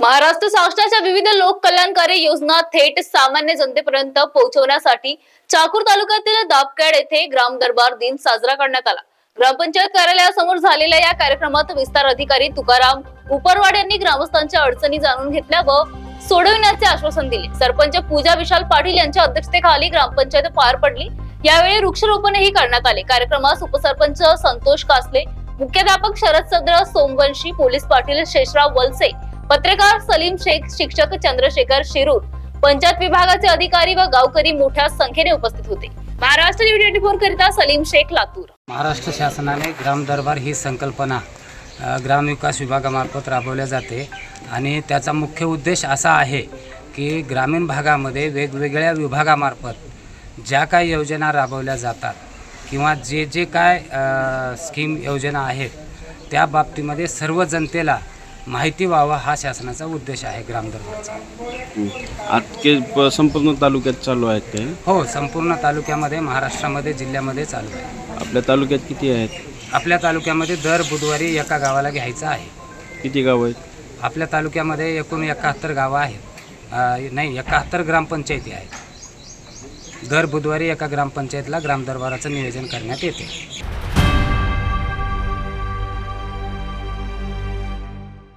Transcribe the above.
महाराष्ट्र शासनाच्या विविध लोक कल्याणकारी योजना थेट सामान्य जनतेपर्यंत पोहोचवण्यासाठी चाकूर तालुक्यातील दापकॅड येथे ग्राम दरबार दिन साजरा करण्यात आला. ग्रामपंचायत कार्यालयासमोर झालेल्या या कार्यक्रमात विस्तार अधिकारी तुकाराम उपरवाड यांनी ग्रामस्थांच्या अडचणी जाणून घेतल्या व सोडविण्याचे आश्वासन दिले. सरपंच पूजा विशाल पाटील यांच्या अध्यक्षतेखाली ग्रामपंचायत पार पडली. यावेळी वृक्षारोपणही करण्यात आले. कार्यक्रमास उपसरपंच संतोष कासले मुख्याध्यापक शरद सद्र सोमवंशी पोलीस पाटील शेषराव वलसे पत्रकार सलीम शेख शिक्षक चंद्रशेखर शिरूर पंचायत विभागाचे अधिकारी व गावकरी मोठ्या संख्येने उपस्थित होते. महाराष्ट्र न्यूज ट्वेंटी फोर करिता सलीम शेख लातूर. महाराष्ट्र शासनाने ग्राम दरबार ही संकल्पना ग्रामविकास विभागामार्फत राबवल्या जाते आणि त्याचा मुख्य उद्देश असा आहे की ग्रामीण भागामध्ये वेगवेगळ्या विभागामार्फत ज्या काही योजना राबवल्या जातात किंवा जे जे काय स्कीम योजना आहेत त्या बाबतीमध्ये सर्व जनतेला माहिती व्हावा हा शासनाचा उद्देश आहे ग्राम दरबारचा आजके प- संपूर्ण तालुक्यात चालू आहेत काय हो संपूर्ण तालुक्यामध्ये महाराष्ट्रामध्ये जिल्ह्यामध्ये चालू आहे. आपल्या तालुक्यात किती आहेत? आपल्या तालुक्यामध्ये दर बुधवारी एका गावाला घ्यायचं आहे. किती गाव आहेत? आपल्या तालुक्यामध्ये एकूण एकाहत्तर गावं आहेत. नाही एकाहत्तर ग्रामपंचायती आहेत. दर बुधवारी एका ग्रामपंचायतला ग्रामदरबाराचं नियोजन करण्यात येते.